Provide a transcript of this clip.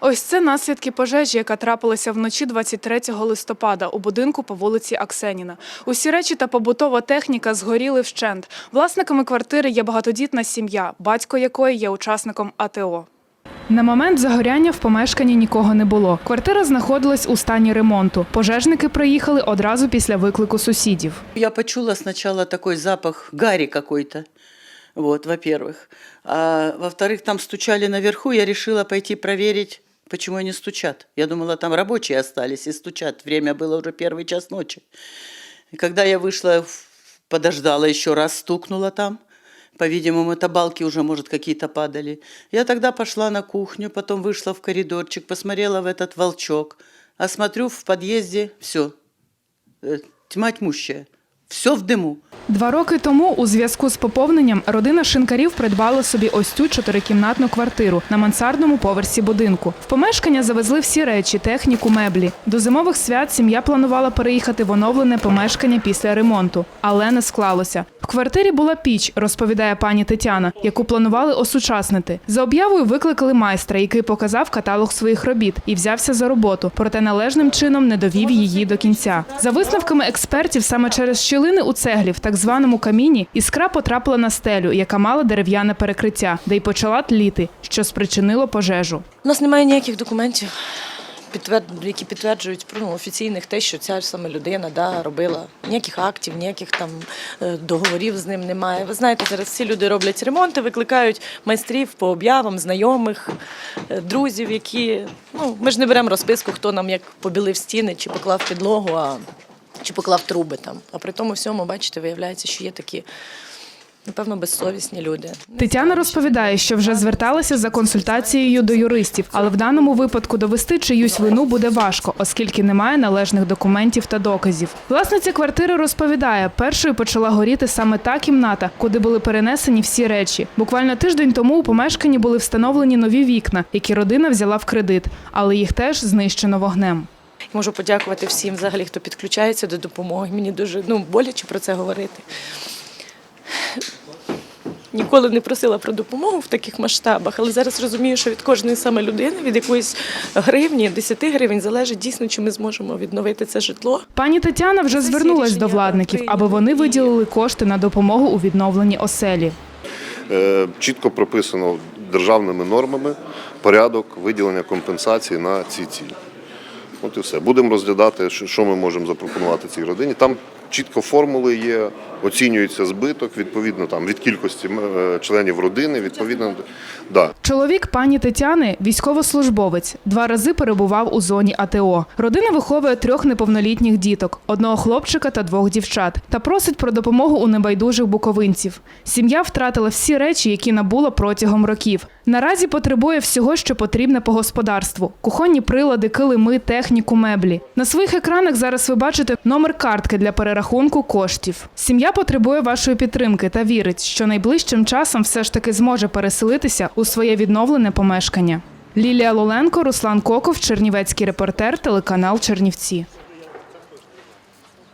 Ось це наслідки пожежі, яка трапилася вночі 23 листопада у будинку по вулиці Аксеніна. Усі речі та побутова техніка згоріли вщент. Власниками квартири є багатодітна сім'я, батько якої є учасником АТО. На момент загоряння в помешканні нікого не було. Квартира знаходилась у стані ремонту. Пожежники приїхали одразу після виклику сусідів. Я почула сначала такой запах гари какой-то, вот, во-первых. А во-вторых, там стучали наверху, я решила пойти проверить, почему они стучат. Я думала, там рабочие остались и стучат. Время было уже первый час ночи. И когда я вышла, подождала еще раз, стукнула там. По-видимому, это балки уже, может, какие-то падали. Я тогда пошла на кухню, потом вышла в коридорчик, посмотрела в этот волчок. А смотрю, в подъезде все, тьма тьмущая. Все в дыму. Два роки тому у зв'язку з поповненням родина шинкарів придбала собі ось цю чотирикімнатну квартиру на мансардному поверсі будинку. В помешкання завезли всі речі, техніку, меблі. До зимових свят сім'я планувала переїхати в оновлене помешкання після ремонту, але не склалося. В квартирі була піч, розповідає пані Тетяна, яку планували осучаснити. За об'явою викликали майстра, який показав каталог своїх робіт і взявся за роботу, проте належним чином не довів її до кінця. За висновками експертів, саме через щілини у цеглі в так званому каміні іскра потрапила на стелю, яка мала дерев'яне перекриття, де й почала тліти, що спричинило пожежу. У нас немає ніяких документів, які підтверджують ну, офіційних те, що ця саме людина да, робила. Ніяких актів, ніяких там е, договорів з ним немає. Ви знаєте, зараз всі люди роблять ремонти, викликають майстрів по об'явам, знайомих, е, друзів, які. Ну, ми ж не беремо розписку, хто нам як побілив стіни чи поклав підлогу, а чи поклав труби там. А при тому всьому, бачите, виявляється, що є такі, напевно, безсовісні люди. Тетяна розповідає, що вже зверталася за консультацією до юристів, але в даному випадку довести чиюсь вину буде важко, оскільки немає належних документів та доказів. Власниця квартири розповідає, першою почала горіти саме та кімната, куди були перенесені всі речі. Буквально тиждень тому у помешканні були встановлені нові вікна, які родина взяла в кредит, але їх теж знищено вогнем. Можу подякувати всім, взагалі, хто підключається до допомоги. Мені дуже ну, боляче про це говорити. Ніколи не просила про допомогу в таких масштабах, але зараз розумію, що від кожної саме людини, від якоїсь гривні, 10 гривень залежить дійсно, чи ми зможемо відновити це житло. Пані Тетяна вже Це звернулась до владників, аби вони виділили кошти на допомогу у відновленні оселі. Е, Чітко прописано державними нормами порядок виділення компенсації на ці цілі. От і все. Будемо розглядати, що ми можемо запропонувати цій родині. Там чітко формули є, оцінюється збиток, відповідно там від кількості е, членів родини, відповідно, да. Чоловік пані Тетяни військовослужбовець. Два рази перебував у зоні АТО. Родина виховує трьох неповнолітніх діток: одного хлопчика та двох дівчат, та просить про допомогу у небайдужих буковинців. Сім'я втратила всі речі, які набула протягом років. Наразі потребує всього, що потрібне по господарству: кухонні прилади, килими, техніку, меблі. На своїх екранах зараз ви бачите номер картки для перерахунку коштів. Потребує вашої підтримки та вірить, що найближчим часом все ж таки зможе переселитися у своє відновлене помешкання. Лілія Лоленко, Руслан Коков, Чернівецький репортер, телеканал Чернівці.